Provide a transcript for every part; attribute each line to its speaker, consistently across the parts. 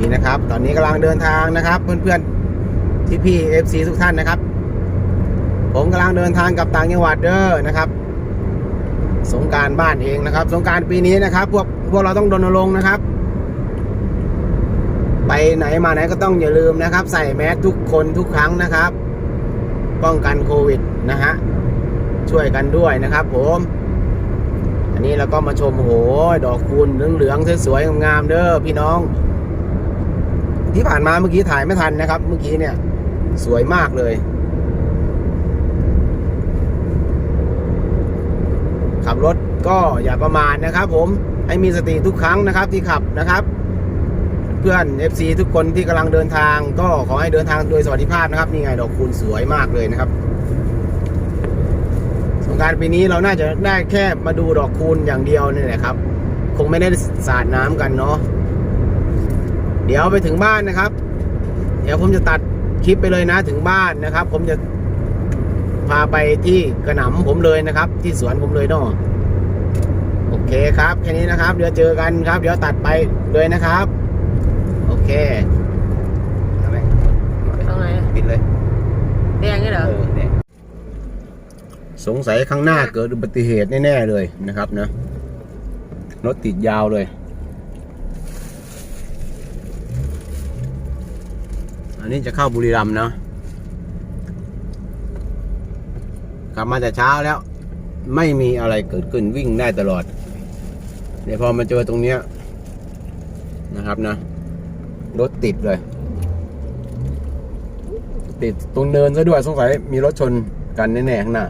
Speaker 1: นี่นะครับ ตอนนี้กำลังเดินทางนะครับ เพื่อนๆที่พี่เอฟซีทุกท่านนะครับ ผมกำลังเดินทางกับต่างจังหวัดเด้อนะครับ สงการบ้านเองนะครับ สงการปีนี้นะครับ พวกพวกเราต้องรณรงค์นะครับ ไปไหนมาไหนก็ต้องอย่าลืมนะครับ ใส่แมสทุกคนทุกครั้งนะครับ ป้องกันโควิดนะฮะช่วยกันด้วยนะครับ ผมอันนี้เราก็มาชมโอ้โหดอกคูณเหลืองๆสวยๆงามๆเด้อพี่น้อง ที่ผ่านมาเมื่อกี้ถ่ายไม่ทันนะครับ เมื่อกี้เนี่ย สวยมากเลย ขับรถก็อย่าประมาทนะครับ ผมให้มีสติทุกครั้งนะครับที่ขับนะครับ เพื่อน FC ทุกคนที่กำลังเดินทาง ก็ขอให้เดินทางโดยสวัสดิภาพนะครับนี่ไงดอกคูณสวยมากเลยนะครับสงการปีนี้เราน่าจะได้แค่มาดูดอกคูณอย่างเดียวนี่แหละครับ คงไม่ได้สาดน้ำกันเนาะ เดี๋ยวไปถึงบ้านนะครับ เดี๋ยวผมจะตัดคลิปไปเลยนะถึงบ้านนะครับ ผมจะพาไปที่กระหนำผมเลยนะครับ ที่สวนผมเลยเนาะโอเคครับแค่นี้นะครับ เดี๋ยวเจอกันครับ เดี๋ยวตัดไปเลยนะครับ โอเคเอาไหม
Speaker 2: ตรงไหนอะ
Speaker 1: ปิดเลย
Speaker 2: แดงนี่เหรอ
Speaker 1: เออเนี่ยสงสัยข้างหน้าเกิดอุบัติเหตุแน่ๆเลยนะครับนะรถติดยาวเลย อันนี้จะเข้าบุรีรัมย์เนาะกลับมาแต่เช้าแล้ว ไม่มีอะไรเกิดขึ้นวิ่งได้ตลอด เดี๋ยวพอมาเจอตรงเนี้ยนะครับนะรถติดเลย ติดตรงเนินซะด้วยสงสัยมีรถชนกันแน่ๆข้างหน้า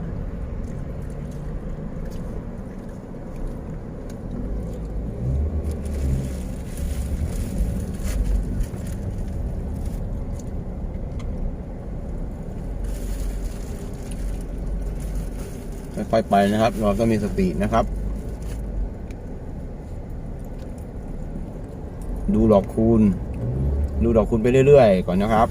Speaker 1: ค่อยไปนะครับ เราต้องมีสตินะครับ ดูดอกคูณ ดูดอกคูณไปเรื่อยๆ ก่อนนะครับ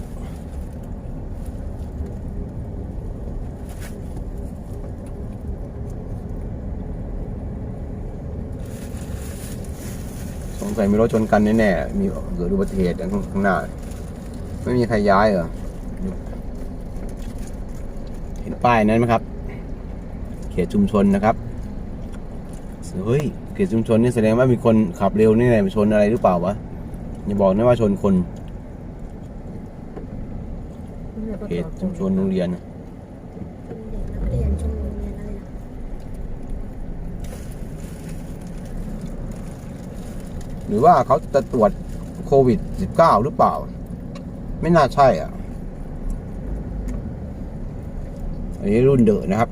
Speaker 1: สงสัยมีรถชนกันแน่ๆ มีเกิดอุบัติเหตุข้างหน้า ไม่มีใครย้ายเหรอ เห็นป้ายนั้นไหมครับ เขตชุมชนนะครับเฮ้ยเขตชุมชนนี่แสดงว่ามีคนขับเร็วนี่แหละชนอะไรหรือเปล่าวะอย่าบอกนะว่าชนคนเขตชุมชนโรงเรียนหรือว่าเขาจะตรวจโควิด -19 หรือเปล่า ไม่น่าใช่อะ อันนี้รุ่นเดอะนะครับ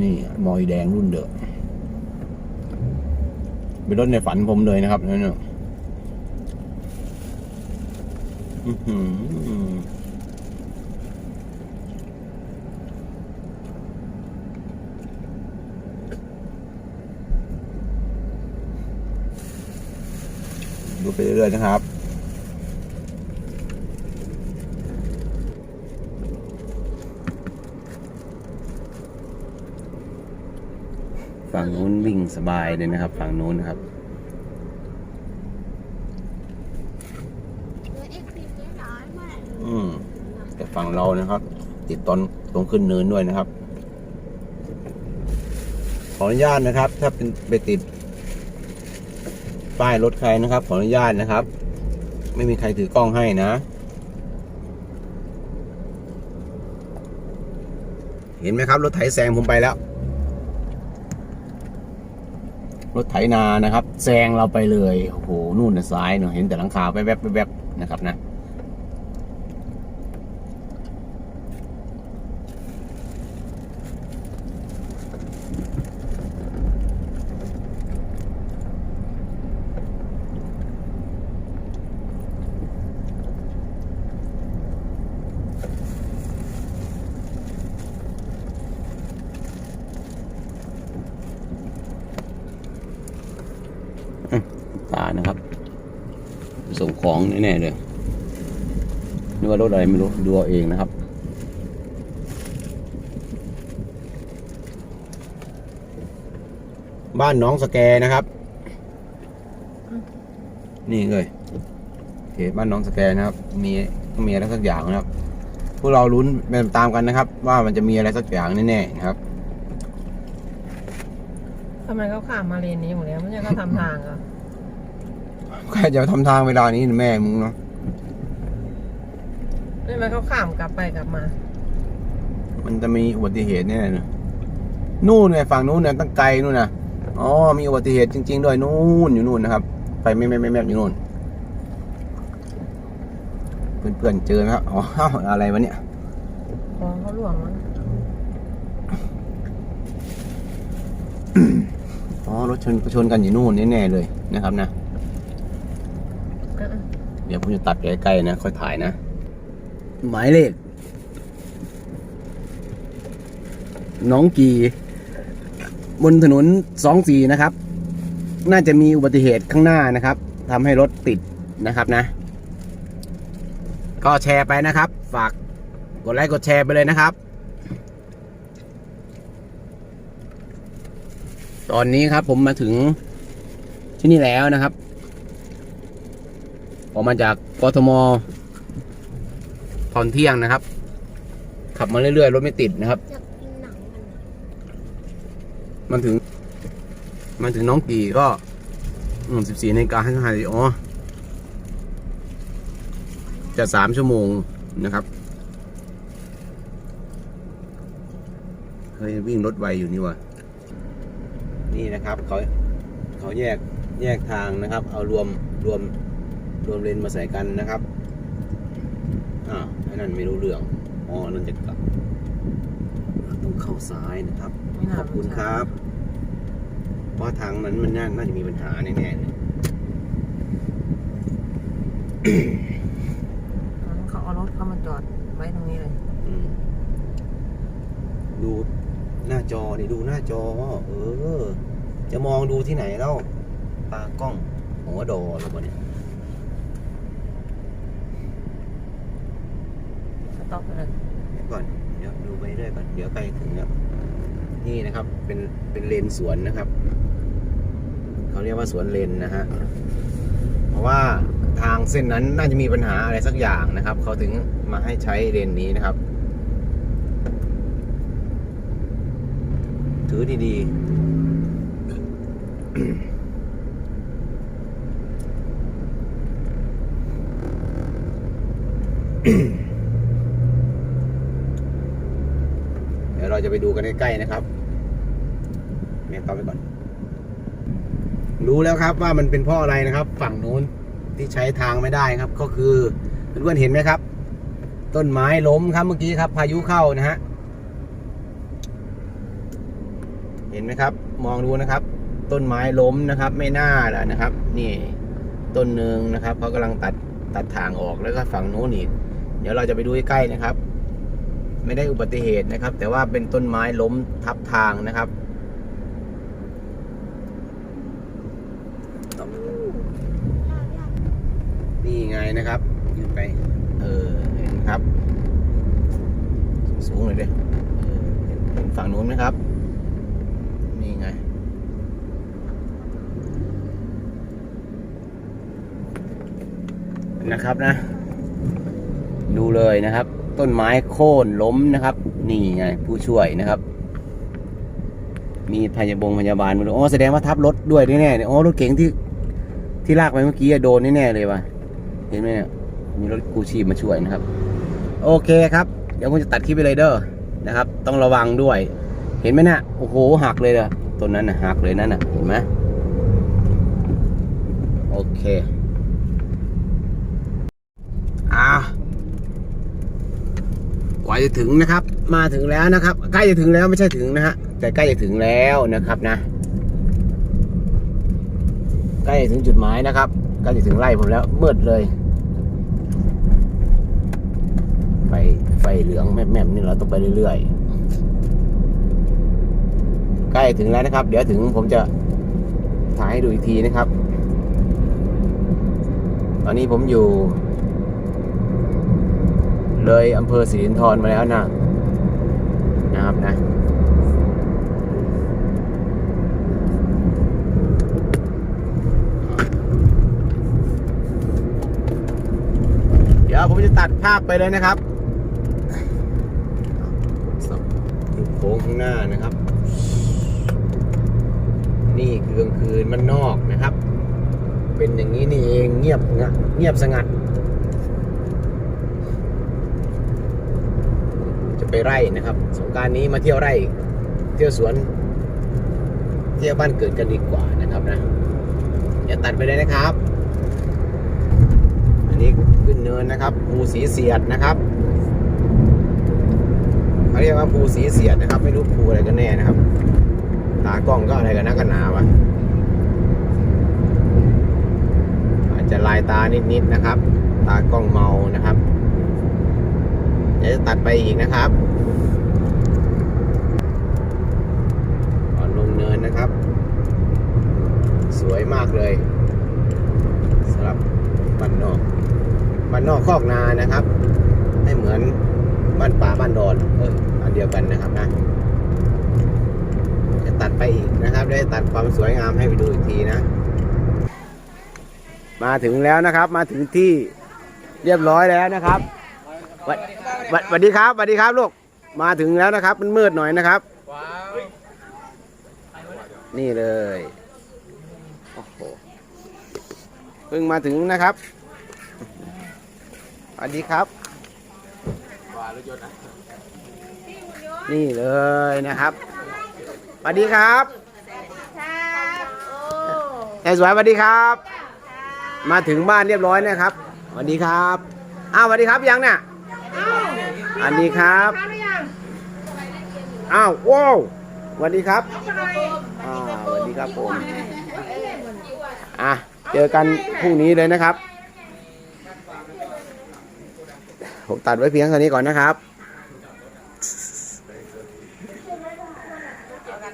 Speaker 1: นี่มอยแดงรุ่นเดอะเป็นรถในฝันผมเลยนะครับนั่นน่ะดูไปเรื่อยๆนะครับ ฝั่งนู้นวิ่งสบายเลยนะครับ ฝั่งนู้นครับ
Speaker 3: เด็กซ์พีเยน้อยมาก
Speaker 1: อืมแต่ฝั่งเรานะครับ ติดตอนตรงขึ้นเนินด้วยนะครับ ขออนุญาตนะครับ ถ้าเป็นไปติด ป้ายรถใครนะครับ ขออนุญาตนะครับ ไม่มีใครถือกล้องให้นะเห็นไหมครับ รถไถแซงผมไปแล้ว รถไถนานะครับแซงเราไปเลยโอ้โหนู่นนะซ้ายเนาะเห็นแต่หลังคาแวบๆแวบๆนะครับนะ ตานะครับ ส่ง ของแน่ๆเลยนึกว่ารถอะไรไม่รู้ดูเอาเองนะครับ บ้านหน้องสแกนะครับ นี่เลยเขตบ้านหน้องสแกนะครับ มีมีอะไรสักอย่างนะครับ พวกเราลุ้นไปตามกันนะครับ ว่ามันจะมีอะไรสักอย่างแน่ๆนะครับ
Speaker 2: ทำไมเขาข้ามมาเลนนี้หมดแล้วไม่ใช่เขาทำทางเหรอะ
Speaker 1: ใครจะทำทางเวลานี้แม่มึงเนาะ
Speaker 2: ทำไมเขาข้ามกลับไปกลับมา
Speaker 1: มันจะมีอุบัติเหตุแน่เลยนู่นไงฝั่งนู้นเนี่ยตั้งไกลนู่นนะอ๋อมีอุบัติเหตุจริง ๆ ด้วยนู่นอยู่นู่นนะครับ ไปไม่ไม่ไม่แม่อยู่นู่นเพื่อนๆเจอนะครับอ๋ออะไรวะเนี่ย
Speaker 2: พอเขาล่วงมั้ง
Speaker 1: อ๋อรถชนชนกันอยู่นู่นแน่ๆเลยนะครับนะ
Speaker 2: อะ
Speaker 1: เดี๋ยวผมจะตัดใกล้ๆนะ ค่อยถ่ายนะ หมายเลข น้องกี บนถนนสองสี่นะครับ น่าจะมีอุบัติเหตุข้างหน้านะครับทำให้รถติดนะครับนะ ก็แชร์ไปนะครับ ฝากกดไลค์กดแชร์ไปเลยนะครับ ตอนนี้ครับผมมาถึงที่นี่แล้วนะครับ ออกมาจากกทมตอนเที่ยงนะครับ ขับมาเรื่อยๆรถไม่ติดนะครับ
Speaker 3: มัน
Speaker 1: ถึง มันถึงน้องกี่ก็สิบสี่นาฬิกาห้าสิบห้านาทีอ๋อจะสามชั่วโมงนะครับเฮ้ยวิ่งรถไวอยู่นี่วะนี่นะครับเขาเขาแยกแยกทางนะครับ เอารวมรวม รวมเลนมาใส่กันนะครับอ้าวไอ้นั่นไม่รู้เรื่องอ๋ออันนั่นจะกลับต้องเข้าซ้ายนะครับ
Speaker 2: ไม่น่า
Speaker 1: ขอบคุณครับ เพราะทางนั้นมันน่าน่าจะมีปัญหาแน่ๆเลย
Speaker 2: เขาเอารถเข้ามาจอดไว้ตรงนี้เลย
Speaker 1: อืมดูหน้าจอนี่ดูหน้าจอ เออ จะมองดูที่ไหนแล้วตากล้องหัวดอหรือเปล่าเนี่ย
Speaker 2: ต็อปเลย
Speaker 1: ก่อนเดี๋ยวดูไปเรื่อยก่อนเดี๋ยวใกล้ถึงครับนี่นะครับเป็นเป็นเลนสวนนะครับเขาเรียกว่าสวนเลนนะฮะเพราะว่าทางเส้นนั้นน่าจะมีปัญหาอะไรสักอย่างนะครับเขาถึงมาให้ใช้เลนนี้นะครับ ถือดีๆ เปดูกันใกล้ๆนะครับแม่ต่อไปก่อน รู้แล้วครับว่ามันเป็นเพราะอะไรนะครับ ฝั่งนู้นที่ใช้ทางไม่ได้ครับ ก็คือเพื่อนๆเห็นไหมครับ ต้นไม้ล้มครับเมื่อกี้ครับ พายุเข้านะฮะเห็นไหมครับ มองดูนะครับ ต้นไม้ล้มนะครับ ไม่น่าแล้วนะครับ นี่ต้นหนึ่งนะครับเขากำลังตัดตัดทางออกแล้วก็ฝั่งนู้นอีกเดี๋ยวเราจะไปดูใกล้ๆนะครับ ไม่ได้อุบัติเหตุนะครับ แต่ว่าเป็นต้นไม้ล้มทับทางนะครับนี่ไงนะครับขึ้นไป เออเห็นครับ สูงเลยเด้เห็นฝั่งนู้นไหมครับ นี่ไงนะครับนะ ดูเลยนะครับ ต้นไม้โค่นล้มนะครับ นี่ไงผู้ช่วยนะครับ มีพยาบงพยาบาลมาดูอ๋อแสดงว่าทับรถด้วยแน่ๆเนี่ยอ๋อรถเก๋งที่ที่ลากไปเมื่อกี้โดนแน่ๆเลยว่ะเห็นไหมเนี่ยมีรถกูชีพมาช่วยนะครับ โอเคครับ เดี๋ยวผมจะตัดคลิปไปเลยเด้อนะครับ ต้องระวังด้วย เห็นไหมนะ่ะโอ้โหหักเลยเลยต้นนั้นนะหักเลยนั่นน่ะเห็นไหมโอเคอ่า ว่าจะถึงนะครับ มาถึงแล้วนะครับ ใกล้จะถึงแล้วไม่ใช่ถึงนะฮะแต่ใกล้จะถึงแล้วนะครับนะ ใกล้จะถึงจุดหมายนะครับใกล้จะถึงไร่ผมแล้วมืดเลยไฟไฟเหลืองแม่มๆนี่เราต้องไปเรื่อยๆ ใกล้ถึงแล้วนะครับ เดี๋ยวถึงผมจะถ่ายให้ดูอีกทีนะครับ ตอนนี้ผมอยู่ เลยอำเภอสิรินธรมาแล้วนะนะครับนะเดี๋ยวผมจะตัดภาพไปเลยนะครับดูโค้งข้างหน้านะครับ นี่คือกลางคืนมันนอกนะครับ เป็นอย่างนี้นี่เองเงียบงะเงียบสงัด จะ ไปไร่นะครับ สงการนี้มาเที่ยวไร่ เที่ยวสวน เที่ยวบ้านเกิดกันดีกว่านะครับนะอย่าตัดไปเลยนะครับ อันนี้ขึ้นเนินนะครับภูสีเสียดนะครับเขาเรียกว่าภูสีเสียดนะครับ ไม่รู้ภูอะไรกันแน่นะครับตากล้องก็อะไรกันนักกันหนาวะอาจจะลายตานิดๆนะครับ ตากล้องเมานะครับ เดี๋ยวจะตัดไปอีกนะครับก่อนลงเนินนะครับ สวยมากเลยสำหรับบ้านนอกบ้านนอกคอกนานะครับ ให้เหมือนบ้านป่าบ้านดอนเอออันเดียวกันนะครับนะจะตัดไปอีกนะครับได้ตัดความสวยงามให้ไปดูอีกทีนะ มาถึงแล้วนะครับ มาถึงที่เรียบร้อยแล้วนะครับ วัสสวัสสวัสดีครับสวัสดีครับลูก มาถึงแล้วนะครับ มันมืดหน่อยนะครับนี่เลย โอ้โห เพิ่งมาถึงนะครับ สวัสดีครับนี่เลยนะครับสวัสดีครับ
Speaker 3: ครับโอ้
Speaker 1: ยายสวยสวัสดีครับ มาถึงบ้านเรียบร้อยนะครับสวัสดีครับ อ้าวสวัสดีครับยังเนี่ย สวัสดีครับ อ้าวว้าวสวัสดีครับอ่าสวัสดีครับผมอะเจอกันพรุ่งนี้เลยนะครับ ผมตัดไว้เพียงเท่านี้ก่อนนะครับ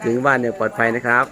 Speaker 1: ถึงบ้านเนี่ยปลอดภัยนะครับ